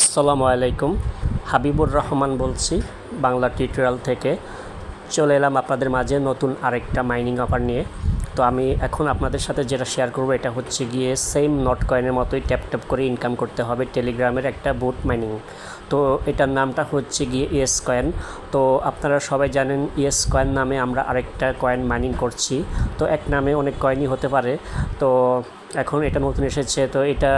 আসসালামু আলাইকুম। হাবিবুর রহমান বলছি, বাংলা টিউটোরিয়াল থেকে। চলে এলাম আপনাদের মাঝে নতুন আরেকটা মাইনিং অফার নিয়ে। তো আমি এখন আপনাদের সাথে যেটা শেয়ার করব, এটা হচ্ছে গিয়ে সেম নট কয়েনের মতোই ট্যাপ ট্যাপ করে ইনকাম করতে হবে টেলিগ্রামের একটা বুট মাইনিং তো এটার নামটা হচ্ছে গিয়ে ইয়েস কয়েন তো আপনারা সবাই জানেন ইয়েস কয়েন নামে আমরা আরেকটা কয়েন মাইনিং করছি। তো এক নামে অনেক কয়েনই হতে পারে। তো এখন এটা নতুন এসেছে, তো এটা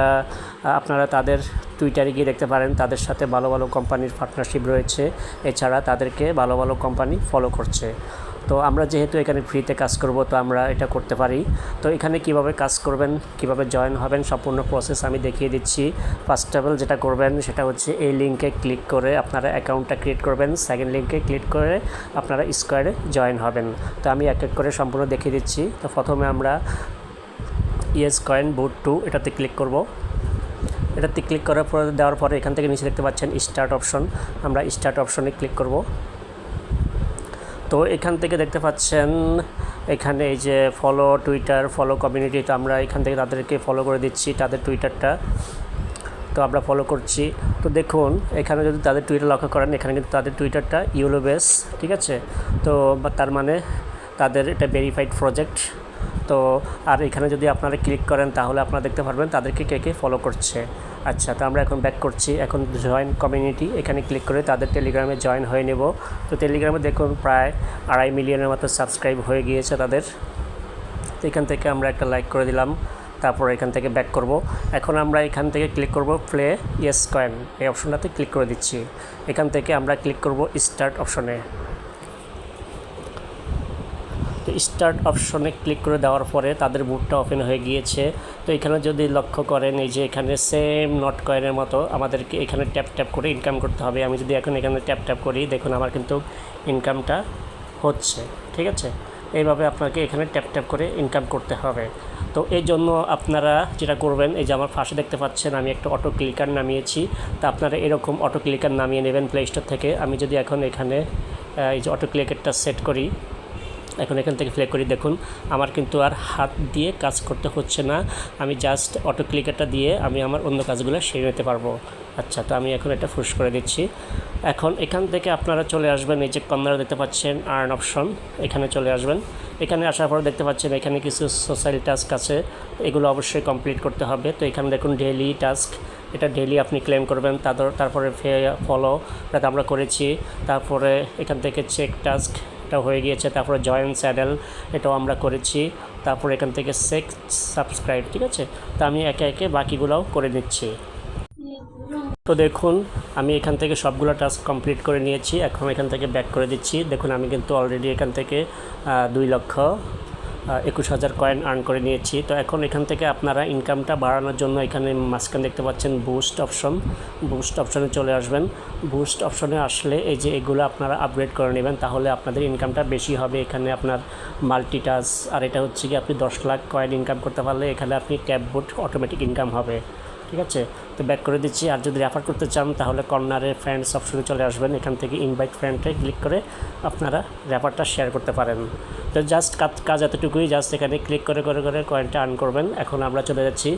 আপনারা তাদের টুইটারে গিয়ে দেখতে পারেন, তাদের সাথে ভালো ভালো কোম্পানির পার্টনারশিপ রয়েছে। এছাড়া তাদেরকে ভালো ভালো কোম্পানি ফলো করছে। তো আমরা যেহেতু এখানে ফ্রিতে কাজ করব, তো আমরা এটা করতে পারি। তো এখানে কীভাবে কাজ করবেন, কীভাবে জয়েন হবেন, সম্পূর্ণ প্রসেস আমি দেখিয়ে দিচ্ছি। ফার্স্ট অফ অল যেটা করবেন, সেটা হচ্ছে এই লিঙ্কে ক্লিক করে আপনারা অ্যাকাউন্টটা ক্রিয়েট করবেন। সেকেন্ড লিঙ্কে ক্লিক করে আপনারা স্কোয়ারে জয়েন হবেন। তো আমি এক এক করে সম্পূর্ণ দেখিয়ে দিচ্ছি। তো প্রথমে আমরা ইয়েস কয়েন বুট টু, এটাতে ক্লিক করব। এটাতে ক্লিক করার পর, দেওয়ার পরে এখান থেকে নিচে দেখতে পাচ্ছেন স্টার্ট অপশন। আমরা স্টার্ট অপশনে ক্লিক করব। তো এখান থেকে দেখতে পাচ্ছেন, এখানে এই যে ফলো টুইটার ফলো কমিউনিটি তো আমরা এখান থেকে তাদেরকে ফলো করে দিচ্ছি তাদের টুইটারটা তো আমরা ফলো করছি। তো দেখুন, এখানে যদি তাদের টুইটার লক্ষ্য করেন, এখানে কিন্তু তাদের টুইটারটা ইউলো বেস, ঠিক আছে? তো তার মানে তাদের এটা ভেরিফাইড প্রজেক্ট তো আর এখানে যদি আপনারা ক্লিক করেন, তাহলে আপনারা দেখতে পারবেন তাদেরকে কে কে ফলো করছে। আচ্ছা তো আমরা এখন ব্যাক করছি। এখন জয়েন কমিউনিটি এখানে ক্লিক করে তাদের টেলিগ্রামে জয়েন হয়ে নেব। তো টেলিগ্রামে দেখুন প্রায় আড়াই মিলিয়নের মতো সাবস্ক্রাইব হয়ে গিয়েছে তাদের। তো এখান থেকে আমরা একটা লাইক করে দিলাম। তারপর এখান থেকে ব্যাক করব। এখন আমরা এখান থেকে ক্লিক করব প্লে ইয়েস কয়েন এই অপশনটাতে ক্লিক করে দিচ্ছি। এখান থেকে আমরা ক্লিক করব স্টার্ট অপশনে তো স্টার্ট অপশনে ক্লিক করে দেওয়ার পরে তাদের বুটটা ওপেন হয়ে গিয়েছে। তো এখানে যদি লক্ষ্য করেন, এই যে এখানে সেম নট কয়েনের মতো আমাদেরকে এখানে ট্যাপ ট্যাপ করে ইনকাম করতে হবে। আমি যদি এখন এখানে ট্যাপ ট্যাপ করি, দেখুন আমার কিন্তু ইনকামটা হচ্ছে, ঠিক আছে? এইভাবে আপনাকে এখানে ট্যাপ ট্যাপ করে ইনকাম করতে হবে। তো এই জন্য আপনারা যেটা করবেন, এই যে আমার পাশে দেখতে পাচ্ছেন, আমি একটা অটো ক্লিকার নামিয়েছি। তা আপনারা এরকম অটো ক্লিকার নামিয়ে নেবেন প্লে স্টোর থেকে। আমি যদি এখন এখানে এই যে অটো ক্লিকারটা সেট করি এখন এখান থেকে প্লে করি। দেখুন, আমার কিন্তু আর হাত দিয়ে কাজ করতে হচ্ছে না। আমি জাস্ট অটো ক্লিকারটা দিয়ে আমি আমার অন্য কাজগুলো সেরে নিতে পারব। আচ্ছা তো আমি এখন এটা ফুস করে দিচ্ছি। এখন এখান থেকে আপনারা চলে আসবেন, এই যে কর্নারে দেখতে পাচ্ছেন আর্ন অপশন এখানে চলে আসবেন। এখানে আসার পর দেখতে পাচ্ছেন এখানে কিছু সোশ্যাল টাস্ক আছে, এগুলো অবশ্যই কমপ্লিট করতে হবে। তো এখানে দেখুন ডেলি টাস্ক এটা ডেলি আপনি ক্লেম করবেন, তাদের তারপরে ফলো যাতে আমরা করেছি। তারপরে এখান থেকে চেক টাস্ক এটা হয়ে গিয়েছে, তারপরে জয়েন চ্যানেল এটাও আমরা করেছি। তারপর এখান থেকে সেক্স সাবস্ক্রাইব ঠিক আছে? তো আমি একে একে বাকিগুলোও করে নিচ্ছি। তো দেখুন, আমি এখান থেকে সবগুলো টাস্ক কমপ্লিট করে নিয়েছি। এখন এখান থেকে ব্যাক করে দিচ্ছি। দেখুন, আমি কিন্তু অলরেডি এখান থেকে দুই লক্ষ একুশ হাজার কয়েন আর্ন করে নিয়েছি। তো এখন এখান থেকে আপনারা ইনকামটা বাড়ানোর জন্য এখানে মাঝখানে দেখতে পাচ্ছেন বুস্ট অপশন বুস্ট অপশনে চলে আসবেন। বুস্ট অপশনে আসলে এই যে এগুলো আপনারা আপগ্রেড করে নেবেন, তাহলে আপনাদের ইনকামটা বেশি হবে। এখানে আপনার মাল্টিটাস আর এটা হচ্ছে কি আপনি দশ লাখ কয়েন ইনকাম করতে পারলে এখানে আপনি ট্যাব বুট অটোমেটিক ইনকাম হবে। ঠিক আছে? তো ব্যাক করে দিচ্ছি। আর যদি রেফার করতে চান, তাহলে কর্নারে ফ্রেন্ডস অপশনে চলে আসবেন। এখান থেকে ইনভাইট ফ্রেন্ডে ক্লিক করে আপনারা রেফারটা শেয়ার করতে পারেন। তো জাস্ট কাজ কাজ এতটুকুই। জাস্ট এখানে ক্লিক করে করে করে কয়েনটা আর্ন করবেন। এখন আমরা চলে যাচ্ছি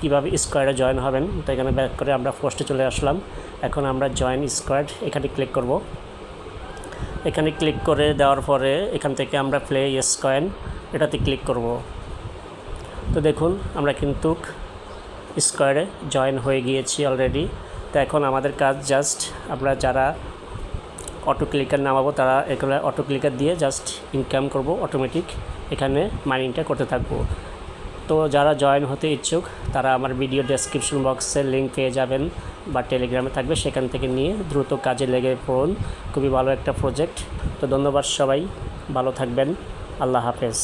কীভাবে স্কোয়ারে জয়েন হবেন। তো এখানে ব্যাক করে আমরা ফার্স্টে চলে আসলাম। এখন আমরা জয়েন স্কোয়াড এখানে ক্লিক করব। এখানে ক্লিক করে দেওয়ার পরে এখান থেকে আমরা প্লে ইয়েস কয়েন এটাতে ক্লিক করব। তো দেখুন, আমরা কিন্তু স্কোয়ারে জয়েন হয়ে গিয়েছি অলরেডি তো এখন আমাদের কাজ জাস্ট আমরা যারা অটো ক্লিকার নামাবো, তারা এগুলো অটো ক্লিকার দিয়ে জাস্ট ইনকাম করব অটোমেটিক এখানে মাইনিংটা করতে থাকব। তো যারা জয়েন হতে ইচ্ছুক, তারা আমার ভিডিও ডেসক্রিপশন বক্সের লিঙ্ক পেয়ে যাবেন বা টেলিগ্রামে থাকবে। সেখান থেকে নিয়ে দ্রুত কাজে লেগে পড়ুন। খুবই ভালো একটা প্রজেক্ট তো ধন্যবাদ সবাই। ভালো থাকবেন। আল্লাহ হাফেজ।